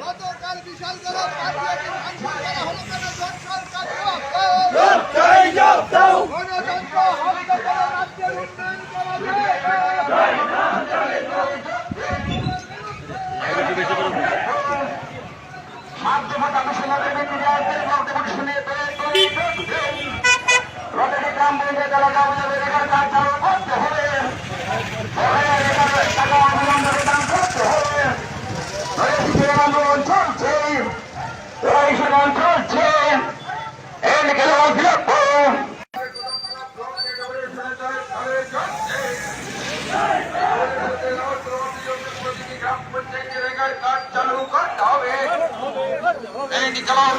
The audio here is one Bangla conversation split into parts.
গতকাল বিশাল গেল পার্টি ভাঙচুর করা হলো কেন জনসরকার গণতন্ত্র হত্যা করে রাজ্যের উন্নয়ন করা যায় না। চলছে? এই নিকলাম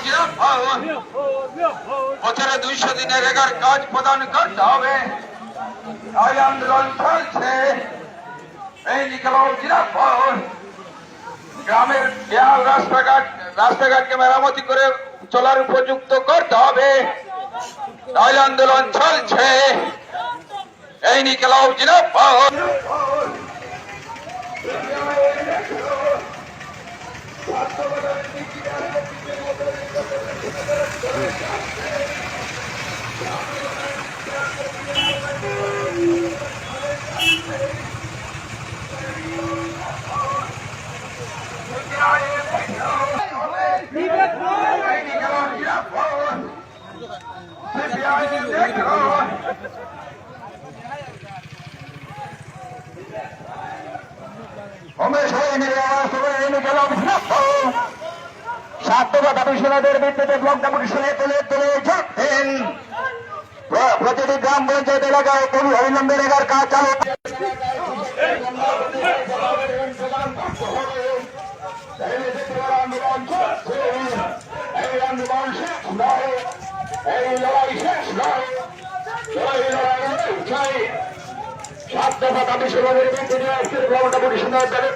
বছরে দুইশো দিনের এগার কাজ প্রদান করতে হবে। আন্দোলন চলছে। এই নিকলাম জিরাফত গ্রামের দেয়াল, রাস্তাঘাট, রাস্তাঘাটকে মেরামতি করে চলার উপযুক্ত করতে হবে। তাই আন্দোলন চলছে। এই নিকলাম জিরাফত সাধ্যবাদ আবিষ্কারদের ভিত্তিতে ব্লক কমিশনে তুলে তুলে যাচ্ছেন প্রতিটি গ্রাম পঞ্চায়েত এলাকায় কোনো অবিলম্বে রেগার কাজ চালু এই লড়াই শেষ নয় লড়াই লড়াই চাই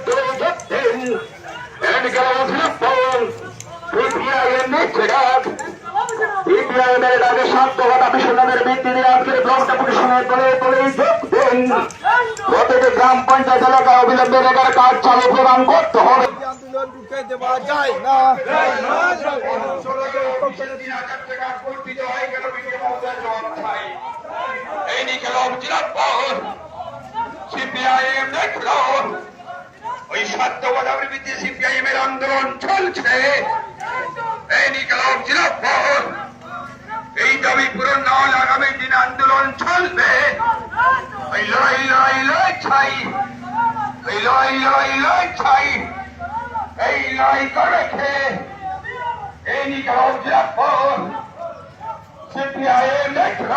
তুলে যাচ্ছেন সিপিআইএমের ডাকে সাধ্যবাদ আবিষ্কারের ভিত্তিতে আজকের গ্রাম পঞ্চায়েত এলাকায় অবিলম্বে রেগার কাজ চালু প্রদান করতে হবে আন্দোলন রুখে দেওয়া যায় না এই নিকলম জিরাপর সিপিআইএম দেখল ওই সত্যবাদ আবৃত্তি সিপিআইএম এর আন্দোলন চলছে। এই নিকলম জিরাপর এই দাবি পূরণ না হলে আগামী দিন আন্দোলন চলবে। ওই লড়াই লড়াই লড়াই চাই ওই লড়াই লড়াই লড়াই চাই এই লড়াই করে খে এই নিকলম জিরাপর সিপিআইএম দেখল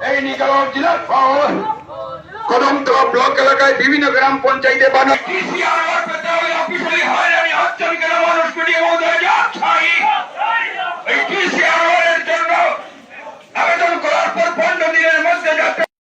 এই নিকলম জিরাপর তো ব্লক এলাকায় বিভিন্ন গ্রাম পঞ্চায়েতে বানানো অফিসে হয়রানি হচ্ছে মহোদয়